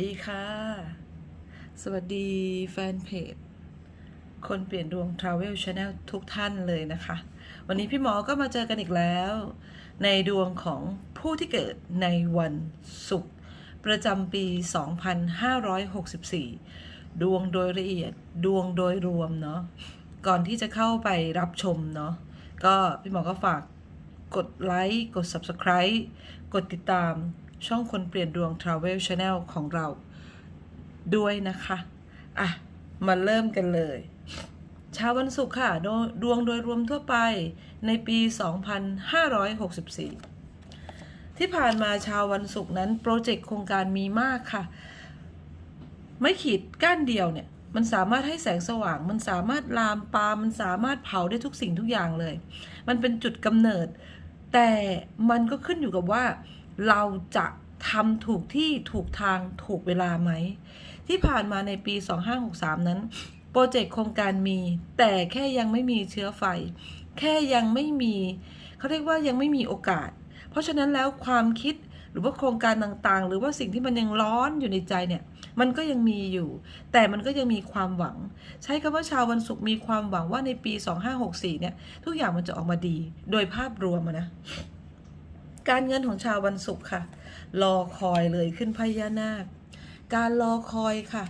ดีค่ะ สวัสดีแฟนเพจ คนเปลี่ยนดวง Travel Channel ทุกท่านเลยนะคะ วันนี้พี่หมอก็มาเจอกันอีกแล้ว ในดวงของผู้ที่เกิดในวันศุกร์ประจำปี 2564 ดวงโดยละเอียดดวงโดยรวมเนาะก่อนที่จะเข้าไปรับชมเนาะก็พี่หมอก็ฝากกดไลค์กด Subscribe กดติดตาม ช่องคนเปลี่ยนดวง Travel Channel ของเราด้วยนะคะ อะ มาเริ่มกันเลยเช้าวันศุกร์ค่ะดดวงโดยรวมทั่วไปในปี 2564 ที่ผ่านมาชาววันศุกร์นั้น โปรเจกต์โครงการมีมากค่ะ ไม่ขีดก้านเดียวเนี่ย มันสามารถให้แสงสว่าง มันสามารถลามปามันสามารถเผาได้ทุกสิ่งทุกอย่างเลย มันเป็นจุดกำเนิด แต่มันก็ขึ้นอยู่กับว่า เราจะทำถูกที่ถูกทางถูกเวลาไหม ที่ผ่านมาในปี 2563 นั้น โปรเจกต์โครงการมี แต่แค่ยังไม่มีเชื้อไฟ แค่ยังไม่มี เขาเรียกว่ายังไม่มีโอกาส เพราะฉะนั้นแล้วความคิดหรือว่าโครงการต่างๆ หรือว่าสิ่งที่มันยังร้อนอยู่ในใจเนี่ย มันก็ยังมีอยู่ แต่มันก็ยังมีความหวัง ใช้คำว่าชาววันศุกร์มีความหวังว่าในปี 2564 เนี่ย ทุกอย่างมันจะออกมาดี โดยภาพรวมนะ การเงินของชาววันศุกร์ค่ะ รอคอยเลยขึ้นพญานาค การรอคอยค่ะ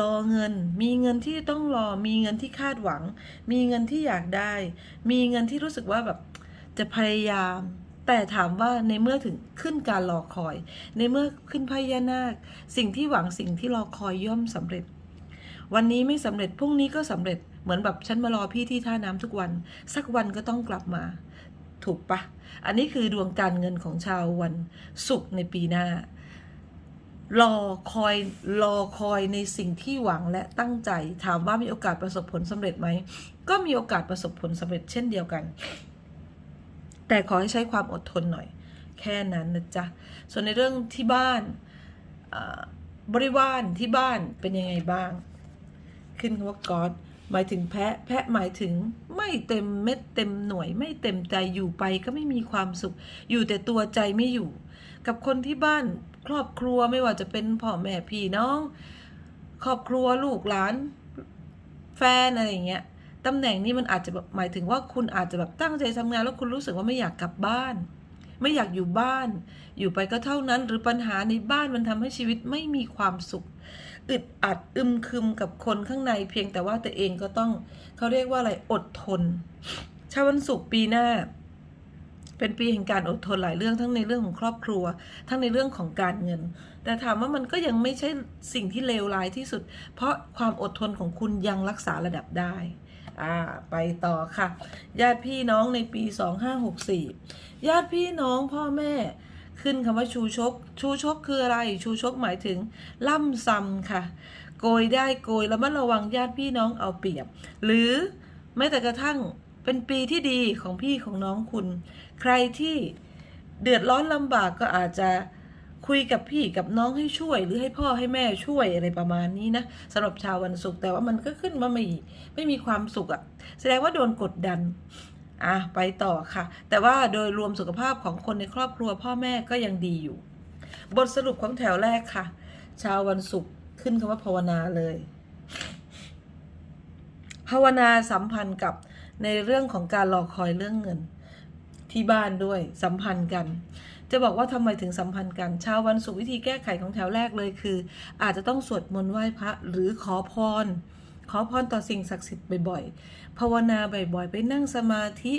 รอเงิน มีเงินที่ต้องรอ มีเงินที่คาดหวัง มีเงินที่อยากได้ มีเงินที่รู้สึกว่าแบบจะพยายาม แต่ถามว่าในเมื่อถึงขึ้นการรอคอย ในเมื่อขึ้นพญานาค สิ่งที่หวังสิ่งที่รอคอยย่อมสำเร็จ วันนี้ไม่สำเร็จพรุ่งนี้ก็สำเร็จเหมือนแบบฉันมารอพี่ที่ท่าน้ำทุกวัน สักวันก็ต้องกลับมา ถูกปะอันนี้คือดวงการเงินของชาววันศุกร์ในปีหน้า รอคอยรอคอยในสิ่งที่หวังและตั้งใจ ถามว่ามีโอกาสประสบผลสำเร็จไหม ก็มีโอกาสประสบผลสำเร็จเช่นเดียวกัน แต่ขอให้ใช้ความอดทนหน่อย แค่นั้นนะจ๊ะ ส่วนในเรื่องที่บ้านบริวารที่บ้านเป็นยังไงบ้าง ขึ้นว่าก๊อด หมายถึงแพะแพะหมายถึงไม่เต็มเม็ดเต็มหน่วย ไม่เต็มใจอยู่ไปก็ไม่มีความสุข อยู่แต่ตัวใจไม่อยู่ กับคนที่บ้านครอบครัวไม่ว่าจะเป็นพ่อแม่พี่น้อง ครอบครัวลูกหลาน แฟนอะไรอย่างเงี้ยตำแหน่งนี้มันอาจจะแบบหมายถึงว่าคุณอาจจะแบบตั้งใจทำงานแล้วคุณรู้สึกว่าไม่อยากกลับบ้าน ไม่อยากอยู่บ้าน อยู่ไปก็เท่านั้น หรือปัญหาในบ้านมันทำให้ชีวิตไม่มีความสุข อึดอัดอึมครึมกับคนข้างในเพียงแต่ว่าตัวเองก็ต้องเขาเรียกว่าอะไรอดทน ชาววันศุกร์ปีหน้า เป็นปีแห่งการอดทนหลายเรื่องทั้งในเรื่องของครอบครัว ทั้งในเรื่องของการเงิน แต่ถามว่ามันก็ยังไม่ใช่สิ่งที่เลวร้ายที่สุด เพราะความอดทนของคุณยังรักษาระดับได้อ่าไปต่อค่ะ ญาติพี่น้องในปี 2564 ญาติพี่น้องพ่อแม่ ขึ้นคำว่าชูชก ชูชกคืออะไร ชูชกหมายถึงล่ำซำค่ะ โกยได้โกยแล้วมันระวังญาติพี่น้องเอาเปรียบ หรือแม้แต่กระทั่งเป็นปีที่ดีของพี่ของน้องคุณ ใครที่เดือดร้อนลำบากก็อาจจะคุยกับพี่กับน้องให้ช่วย หรือให้พ่อให้แม่ช่วยอะไรประมาณนี้นะสำหรับชาววันศุกร์แต่ว่ามันก็ขึ้นมาไม่ไม่มีความสุขอะแสดงว่าโดนกดดัน อะไปต่อค่ะ แต่ว่าโดยรวมสุขภาพของคนในครอบครัวพ่อแม่ก็ยังดีอยู่ บทสรุปของแถวแรกค่ะ ชาววันศุกร์ขึ้นคำว่าภาวนาเลย ภาวนาสัมพันธ์กับในเรื่องของการรอคอยเรื่องเงิน ที่บ้านด้วยสัมพันธ์กัน จะบอกว่าทำไมถึงสัมพันธ์กันชาววันศุกร์วิธีแก้ไขของแถวแรกเลยคือ อาจจะต้องสวดมนต์ไหว้พระหรือขอพร ขอพรต่อสิ่งศักดิ์สิทธิ์บ่อยๆ ภาวนาบ่อยๆ ไปนั่งสมาธิ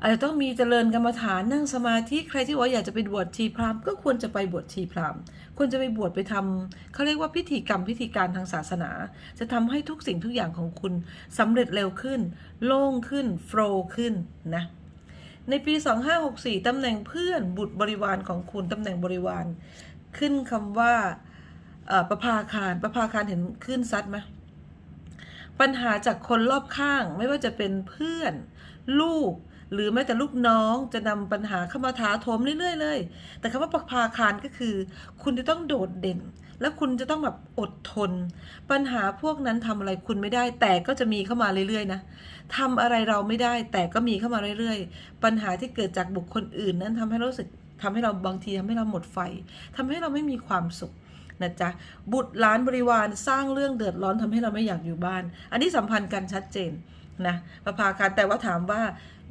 อาจจะต้องมีเจริญกรรมฐานนั่งสมาธิใครที่ว่าอยากจะไปบวชชีพราหมณ์ก็ควรจะไปบวชชีพราหมณ์ควรจะไปบวชไปทำเขาเรียกว่าพิธีกรรมพิธีการทางศาสนา จะทำให้ทุกสิ่งทุกอย่างของคุณสำเร็จเร็วขึ้น โล่งขึ้นโฟล์ขึ้นนะในปี 2564ตำแหน่งเพื่อนบุตรบริวารของคุณตำแหน่งบริวาร ขึ้นคำว่าประภาคารประภาคารเห็นขึ้นซัดไหม ปัญหาจากคนรอบข้างไม่ว่าจะเป็นเพื่อน ลูก หรือแม้แต่ลูกน้องจะนำปัญหาเข้ามาถาโถมเรื่อยๆเลย แต่คำว่าประภาคารก็คือ คุณจะต้องโดดเด่น และคุณจะต้องแบบอดทน ปัญหาพวกนั้นทำอะไรคุณไม่ได้ แต่ก็จะมีเข้ามาเรื่อยๆนะทำอะไรเราไม่ได้ แต่ก็มีเข้ามาเรื่อยๆ ปัญหาที่เกิดจากบุคคลอื่นนั้นทำให้รารู้สึกทำให้เราบางทีทำให้เราหมดไฟทำให้เราไม่มีความสุข นะจ๊ะบุตรหลานบริวารสร้างเรื่องเดือดร้อนทำให้เราไม่อยากอยู่บ้าน อันนี้สัมพันธ์กันชัดเจนนะประภาการแต่ว่าถามว่า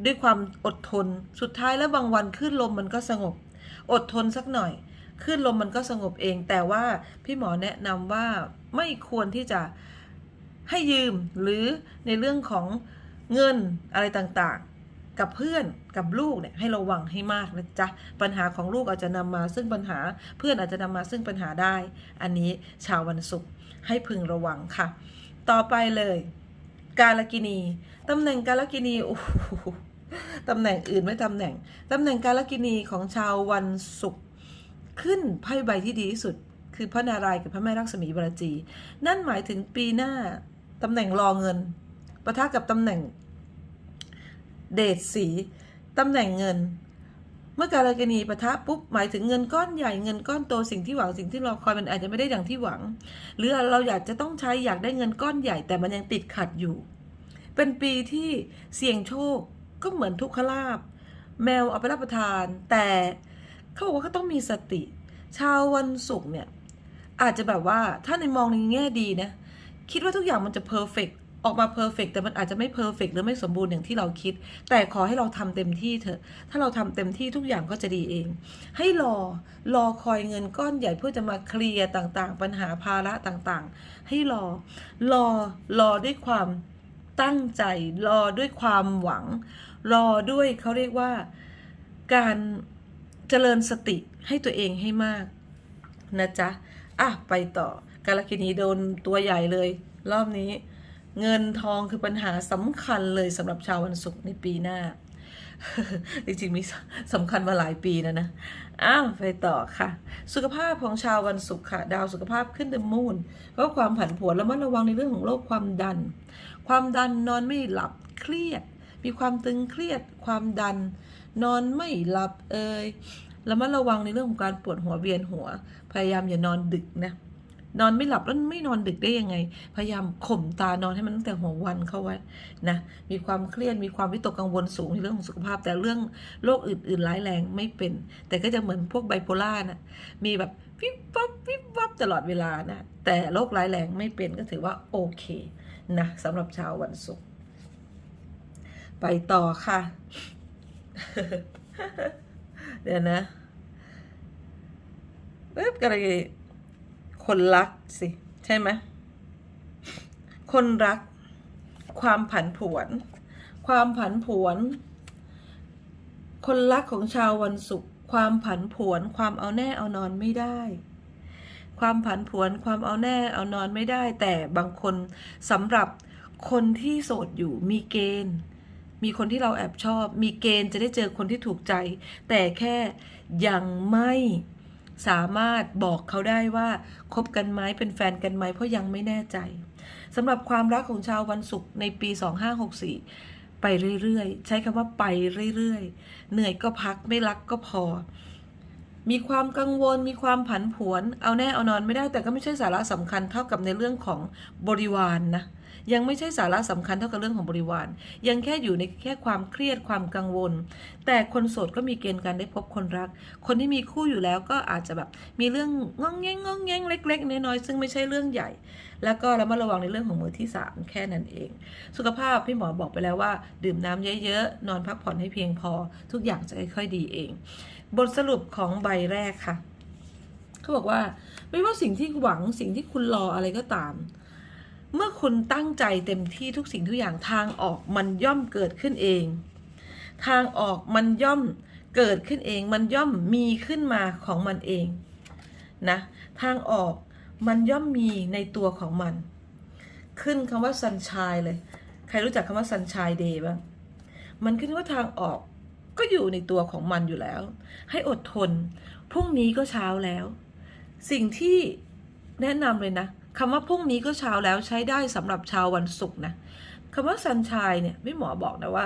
ด้วยความอดทนสุดท้ายแล้วบางวันขึ้นลมมันก็สงบ อดทนสักหน่อยขึ้นลมมันก็สงบเอง แต่ว่าพี่หมอแนะนำว่าไม่ควรที่จะให้ยืมหรือในเรื่องของเงินอะไรต่าง กับเพื่อนกับลูกเนี่ยให้ระวังให้มากนะจ๊ะปัญหาของลูกอาจจะนำมาซึ่งปัญหาเพื่อนอาจจะนำมาซึ่งปัญหาได้ อันนี้ชาววันศุกร์ให้พึงระวังค่ะ ต่อไปเลย กาลกินีตำแหน่งกาลกินีโอ้ตำแหน่งอื่นไม่ตำแหน่งตำแหน่งกาลกินีของชาววันศุกร์ขึ้นไพ่ใบที่ดีที่สุด คือพระนารายณ์กับพระแม่ลักษมีบรจี นั่นหมายถึงปีหน้าตำแหน่งรอเงินปะทะกับตำแหน่ง เดชสีตำแหน่งเงิน เมื่อการกณีปะทะปุ๊บหมายถึงเงินก้อนใหญ่เงินก้อนโตสิ่งที่หวังสิ่งที่รอคอยมันอาจจะไม่ได้อย่างที่หวัง หรือเราอยากจะต้องใช้อยากได้เงินก้อนใหญ่แต่มันยังติดขัดอยู่ เป็นปีที่เสี่ยงโชคก็เหมือนทุกขลาบ แมวเอาไปรับประทาน แต่เขาบอกว่าเขาต้องมีสติ ชาววันศุกร์เนี่ยอาจจะแบบว่าถ้าในมองในแง่ดีนะคิดว่าทุกอย่างมันจะเพอร์เฟก ออกมาเพอร์เฟกแต่มันอาจจะไม่เพอร์เฟกหรือไม่สมบูรณ์อย่างที่เราคิด แต่ขอให้เราทำเต็มที่เถอะ ถ้าเราทำเต็มที่ทุกอย่างก็จะดีเอง ให้รอรอคอยเงินก้อนใหญ่เพื่อจะมาเคลียร์ต่างๆ ปัญหาภาระต่างๆ ให้รอรอรอด้วยความตั้งใจ รอด้วยความหวัง รอด้วยเขาเรียกว่าการเจริญสติให้ตัวเองให้มากนะจ๊ะอะไปต่อกาลกินีโดนตัวใหญ่เลย รอบนี้ เงินทองคือปัญหาสำคัญเลยสำหรับชาววันศุกร์ในปีหน้า จริงๆมีสำคัญมาหลายปีนะนะ อ้าวไปต่อค่ะ สุขภาพของชาววันศุกร์ค่ะ ดาวสุขภาพขึ้นเดมูนก็ความผันผวนแล้วมันระวังในเรื่องของโรคความดัน ความดันนอนไม่หลับเครียด มีความตึงเครียด ความดัน นอนไม่หลับเอ่ยแล้วมันระวังในเรื่องของการปวดหัวเวียนหัว พยายามอย่านอนดึกนะ นอนไม่หลับแล้วไม่นอนดึกได้ยังไง พยายามข่มตานอนให้มันตั้งแต่หัววันเข้าไว้นะ มีความเครียด มีความวิตกกังวลสูงในเรื่องของสุขภาพ แต่เรื่องโรคอื่นๆร้ายแรงไม่เป็น แต่ก็จะเหมือนพวกไบโพล่านะมีแบบวิบวับวิบวับตลอดเวลานะ แต่โรคร้ายแรงไม่เป็นก็ถือว่าโอเคนะสำหรับชาววันศุกร์ ไปต่อค่ะ เดี๋ยวนะเว็บกระไร คนรักสิ ใช่ไหมคนรัก ความผันผวน ความผันผวน คนรักของชาววันศุกร์ความผันผวน ความเอาแน่เอานอนไม่ได้ ความผันผวนความเอาแน่เอานอนไม่ได้ แต่บางคนสำหรับคนที่โสดอยู่มีเกณฑ์ มีคนที่เราแอบชอบ มีเกณฑ์จะได้เจอคนที่ถูกใจ แต่แค่ยังไม่ สามารถบอกเขาได้ว่าคบกันไหมเป็นแฟนกันไหมเพราะยังไม่แน่ใจสำหรับความรักของชาววันศุกร์ในปี 2564 ไปเรื่อยๆ ใช้คำว่าไปเรื่อยๆ เหนื่อยก็พักไม่รักก็พอ มีความกังวลมีความผันผวน เอาแน่เอานอนไม่ได้แต่ก็ไม่ใช่สาระสำคัญเท่ากับในเรื่องของบริวารนนะ ยังไม่ใช่สาระสำคัญเท่ากับเรื่องของบริวาร ยังแค่อยู่ในแค่ความเครียดความกังวล แต่คนโสดก็มีเกณฑ์การได้พบคนรัก คนที่มีคู่อยู่แล้วก็อาจจะแบบมีเรื่องงองแงงงองแงงเล็ก ๆ น้อยๆซึ่งไม่ใช่เรื่องใหญ่ แล้วก็ระมัดระวังในเรื่องของมือที่ 3 แค่นั้นเอง สุขภาพพี่หมอบอกไปแล้วว่า ดื่มน้ำเยอะๆ นอนพักผ่อนให้เพียงพอ ทุกอย่างจะค่อยๆดีเอง บทสรุปของใบแรกค่ะ เขาบอกว่าไม่ว่าสิ่งที่หวังสิ่งที่คุณรออะไรก็ตาม เมื่อคุณตั้งใจเต็มที่ทุกสิ่งทุกอย่างทางออกมันย่อมเกิดขึ้นเอง ทางออกมันย่อมเกิดขึ้นเอง มันย่อมมีขึ้นมาของมันเองนะ ทางออกมันย่อมมีในตัวของมัน ขึ้นคำว่า sunshine เลย ใครรู้จักคำว่า sunshine day บ้าง มันขึ้นว่าทางออกก็อยู่ในตัวของมันอยู่แล้ว ให้อดทน พรุ่งนี้ก็เช้าแล้ว สิ่งที่แนะนำเลยนะ คำว่าพรุ่งนี้ก็เช้าแล้วใช้ได้สำหรับชาววันศุกร์นะคำว่า sunshine เนี่ยพี่หมอบอกนะว่า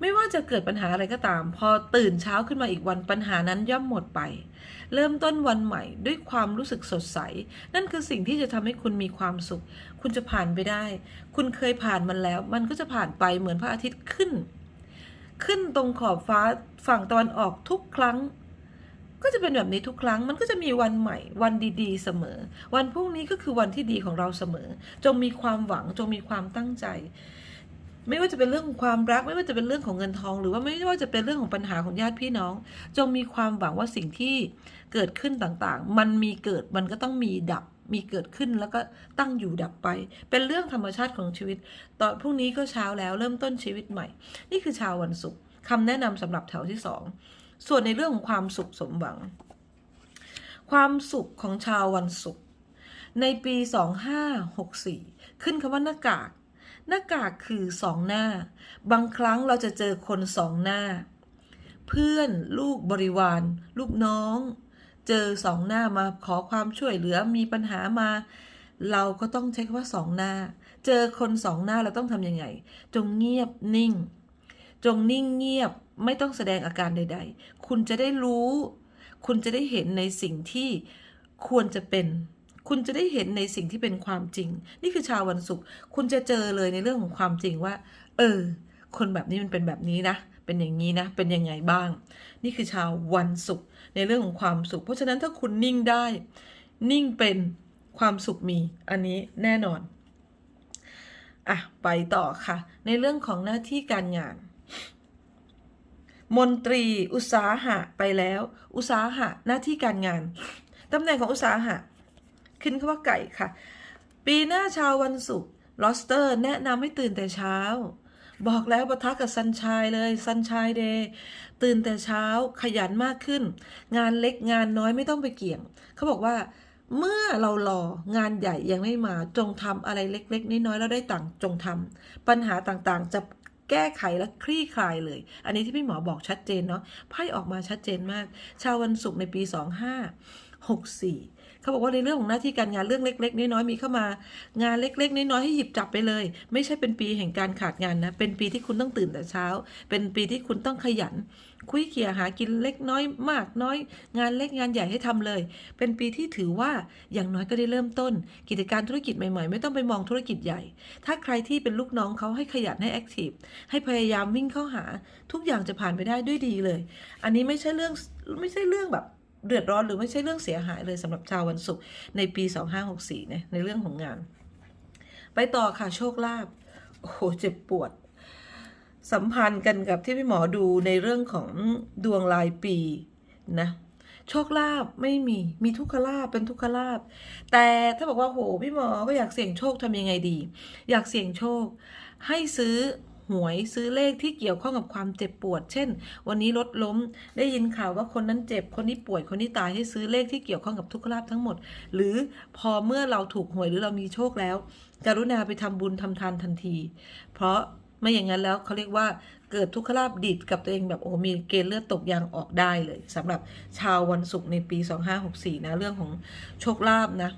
ไม่ว่าจะเกิดปัญหาอะไรก็ตาม พอตื่นเช้าขึ้นมาอีกวันปัญหานั้นย่อมหมดไป เริ่มต้นวันใหม่ด้วยความรู้สึกสดใส นั่นคือสิ่งที่จะทำให้คุณมีความสุข คุณจะผ่านไปได้ คุณเคยผ่านมันแล้ว มันก็จะผ่านไปเหมือนพระอาทิตย์ขึ้น ขึ้นตรงขอบฟ้าฝั่งตะวันออกทุกครั้ง ก็จะเป็นแบบนี้ทุกครั้ง มันก็จะมีวันใหม่ วันดีๆ เสมอ วันพรุ่งนี้ก็คือวันที่ดีของเราเสมอ จงมีความหวัง จงมีความตั้งใจ ไม่ว่าจะเป็นเรื่องของความรัก ไม่ว่าจะเป็นเรื่องของเงินทอง หรือว่าไม่ว่าจะเป็นเรื่องของปัญหาของญาติพี่น้อง จงมีความหวังว่าสิ่งที่เกิดขึ้นต่างๆ มันมีเกิด มันก็ต้องมีดับ มีเกิดขึ้นแล้วก็ตั้งอยู่ดับไป เป็นเรื่องธรรมชาติของชีวิต ตอนพรุ่งนี้ก็เช้าแล้ว เริ่มต้นชีวิตใหม่ นี่คือชาววันศุกร์คำแนะนำสำหรับแถวที่สอง ส่วนในเรื่องของความสุขสมหวัง ความสุขของชาววันศุกร์ในปี 2564 ขึ้นคำว่าหน้ากาก หน้ากากคือสองหน้า บางครั้งเราจะเจอคนสองหน้า เพื่อนลูกบริวาร ลูกน้อง เจอสองหน้ามาขอความช่วยเหลือมีปัญหามา เราก็ต้องใช้คำว่าสองหน้า เจอคนสองหน้าเราต้องทำยังไง จงเงียบนิ่ง จงนิ่งเงียบไม่ต้องแสดงอาการใด ๆ คุณจะได้รู้ คุณจะได้เห็นในสิ่งที่ควรจะเป็น คุณจะได้เห็นในสิ่งที่เป็นความจริง นี่คือชาววันศุกร์คุณจะเจอเลยในเรื่องของความจริงว่า เออ คนแบบนี้มันเป็นแบบนี้นะเป็นอย่างนี้นะ เป็นยังไงบ้าง นี่คือชาววันศุกร์ในเรื่องของความสุข เพราะฉะนั้นถ้าคุณนิ่งได้ นิ่งเป็นความสุขมี อันนี้แน่นอน อะ ไปต่อค่ะ ในเรื่องของหน้าที่การงาน มนตรีอุตสาหะไปแล้ว อุตสาหะหน้าที่การงานตำแหน่งของอุตสาหะ ขึ้นคำว่าไก่ค่ะ ปีหน้าชาววันศุกร์ลอสเตอร์แนะนำให้ตื่นแต่เช้า บอกแล้วปะทะกับซันชายเลยซันชายเดย์ตื่นแต่เช้าขยันมากขึ้น งานเล็กงานน้อยไม่ต้องไปเกี่ยง เขาบอกว่าเมื่อเรารองานใหญ่ยังไม่มาจงทำอะไรเล็ก ๆ น้อยๆแล้วได้ต่างจงทำปัญหาต่างๆ จะ แก้ไขและคลี่คลายเลย อันนี้ที่พี่หมอบอกชัดเจนเนาะไพ่ออกมาชัดเจนมาก ชาววันศุกร์ในปี 2564 เขาบอกว่าในเรื่องของหน้าที่การงานเรื่องเล็ก ๆ น้อยๆมีเข้ามา งานเล็ก ๆ น้อยๆให้หยิบจับไปเลย ไม่ใช่เป็นปีแห่งการขาดงานนะ เป็นปีที่คุณต้องตื่นแต่เช้า เป็นปีที่คุณต้องขยัน คุยเขี่ยหากินเล็กน้อยมากน้อย งานเล็กงานใหญ่ให้ทำเลย เป็นปีที่ถือว่าอย่างน้อยก็ได้เริ่มต้น กิจการธุรกิจใหม่ๆ ไม่ต้องไปมองธุรกิจใหญ่ ถ้าใครที่เป็นลูกน้องเขาให้ขยันให้แอคทีฟให้พยายามวิ่งเข้าหา ทุกอย่างจะผ่านไปได้ด้วยดีเลย อันนี้ไม่ใช่เรื่องไม่ใช่เรื่องแบบ เดือดร้อนหรือไม่ใช่เรื่องเสียหายเลยสำหรับชาววันศุกร์ในปี 2564เนี่ยในเรื่องของงาน ไปต่อค่ะโชคลาภโอ้โหเจ็บปวด สัมพันธ์กันกับที่พี่หมอดูในเรื่องของดวงรายปีนะโชคลาภไม่มีมีทุกขลาภเป็นทุกขลาภแต่ถ้าบอกว่าโหพี่หมอก็อยากเสี่ยงโชคทำยังไงดี อยากเสี่ยงโชค ให้ซื้อ หวยซื้อเลขที่เกี่ยวข้องกับความเจ็บปวด เช่น วันนี้รถล้ม ได้ยินข่าวว่าคนนั้นเจ็บ คนนี้ป่วย คนนี้ตายให้ซื้อเลขที่เกี่ยวข้องกับทุกขลาภทั้งหมด หรือพอเมื่อเราถูกหวยหรือเรามีโชคแล้ว กรุณาไปทำบุญทำทานทันที เพราะไม่อย่างนั้นแล้วเขาเรียกว่าเกิดทุกขลาภดิดกับตัวเองแบบโอ้มีเกณฑ์เลือดตกยางออกได้เลยสำหรับชาววันศุกร์ในปี 2564 นะ เรื่องของโชคลาภนะ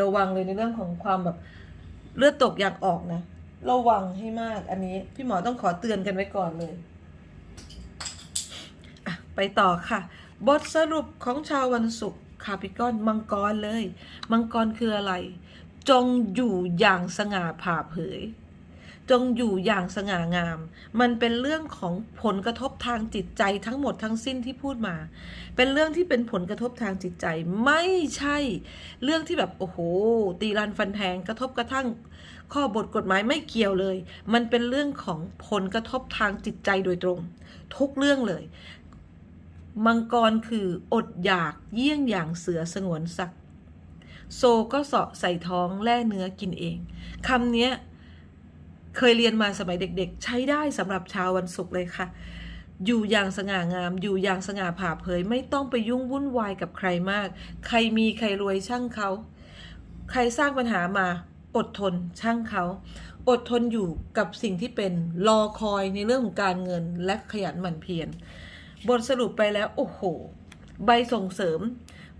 ระวังเลยในเรื่องของความแบบเลือดตกยางออกนะ ระวังให้มากอันนี้ พี่หมอต้องขอเตือนกันไว้ก่อนเลยไปต่อค่ะ บทสรุปของชาววันศุกร์คาปิกอนมังกรเลย มังกรคืออะไร จงอยู่อย่างสง่าผ่าเผย จงอยู่อย่างสง่างาม มันเป็นเรื่องของผลกระทบทางจิตใจทั้งหมดทั้งสิ้นที่พูดมา เป็นเรื่องที่เป็นผลกระทบทางจิตใจ ไม่ใช่ เรื่องที่แบบโอ้โห ตีรันฟันแทงกระทบกระทั่ง ข้อบทกฎหมายไม่เกี่ยวเลย มันเป็นเรื่องของผลกระทบทางจิตใจโดยตรง ทุกเรื่องเลย มังกรคืออดอยากเยี่ยงอย่างเสือสงวนสักดิ์โซก็เสาะใส่ท้องแล่เนื้อกินเองคำนี้เคยเรียนมาสมัยเด็กๆ ใช้ได้สำหรับชาววันศุกร์เลยค่ะ อยู่อย่างสง่างาม อยู่อย่างสง่าผ่าเผย ไม่ต้องไปยุ่งวุ่นวายกับใครมาก ใครมีใครรวยช่างเขา ใครสร้างปัญหามา อดทนช่างเขา อดทนอยู่กับสิ่งที่เป็นรอคอยในเรื่องของการเงินและขยันหมั่นเพียรบทสรุปไปแล้วโอ้โห ใบส่งเสริม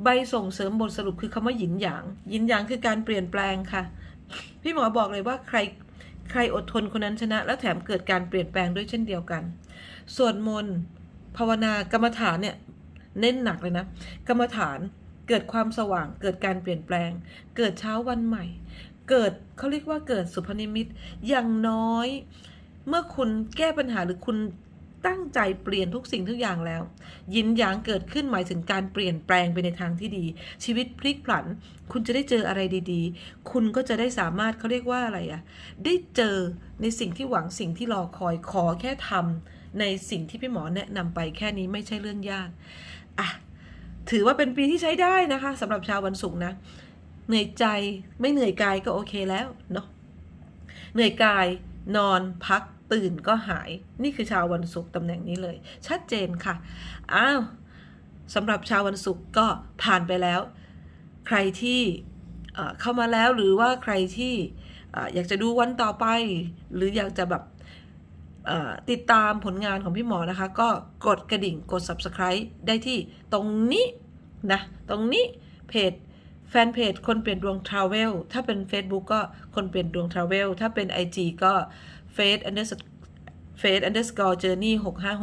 ใบส่งเสริมบทสรุปคือคำว่าหยินหยางหยินหยางคือการเปลี่ยนแปลงค่ะ พี่หมอบอกเลยว่าใครใครอดทนคนนั้นชนะ แล้วแถมเกิดการเปลี่ยนแปลงด้วยเช่นเดียวกันส่วนมนต์ภาวนากรรมฐานเนี่ยเน้นหนักเลยนะ กรรมฐานเกิดความสว่างเกิดการเปลี่ยนแปลง เกิดเช้าวันใหม่ เกิดเขาเรียกว่าเกิดสุพนิมิตอย่างน้อย เมื่อคุณแก้ปัญหาหรือคุณตั้งใจเปลี่ยนทุกสิ่งทุกอย่างแล้ว ยินหยางเกิดขึ้นหมายถึงการเปลี่ยนแปลงไปในทางที่ดี ชีวิตพลิกผัน คุณจะได้เจออะไรดีๆ คุณก็จะได้สามารถเขาเรียกว่าอะไรอะได้เจอในสิ่งที่หวังสิ่งที่รอคอยขอแค่ทำในสิ่งที่พี่หมอแนะนำไปแค่นี้ไม่ใช่เรื่องยากอะถือว่าเป็นปีที่ใช้ได้นะคะสำหรับชาววันศุกร์นะ เหนื่อยใจไม่เหนื่อยกายก็โอเคแล้วเนาะเหนื่อยกายนอนพักตื่นก็หายนี่คือชาววันศุกร์ตำแหน่งนี้เลย ชัดเจนค่ะอ้าวสำหรับชาววันศุกร์ก็ผ่านไปแล้ว ใครที่เข้ามาแล้วหรือว่าใครที่อยากจะดูวันต่อไป หรืออยากจะแบบติดตามผลงานของพี่หมอนะคะ ก็กดกระดิ่งกด subscribe ได้ที่ตรงนี้นะ ตรงนี้เพจ แฟนเพจคนเปลี่ยนดวงทราเวลถ้าเป็น Facebook ก็คนเปลี่ยนดวงทราเวลถ้าเป็น IG ก็ Face underscore Face underscore journey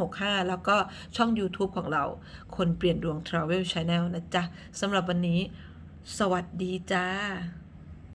6565แล้วก็ช่อง YouTube ของเรา คนเปลี่ยนดวงทราเวลช n n e l นะจ๊ะสำหรับวันนี้ สวัสดีจ้า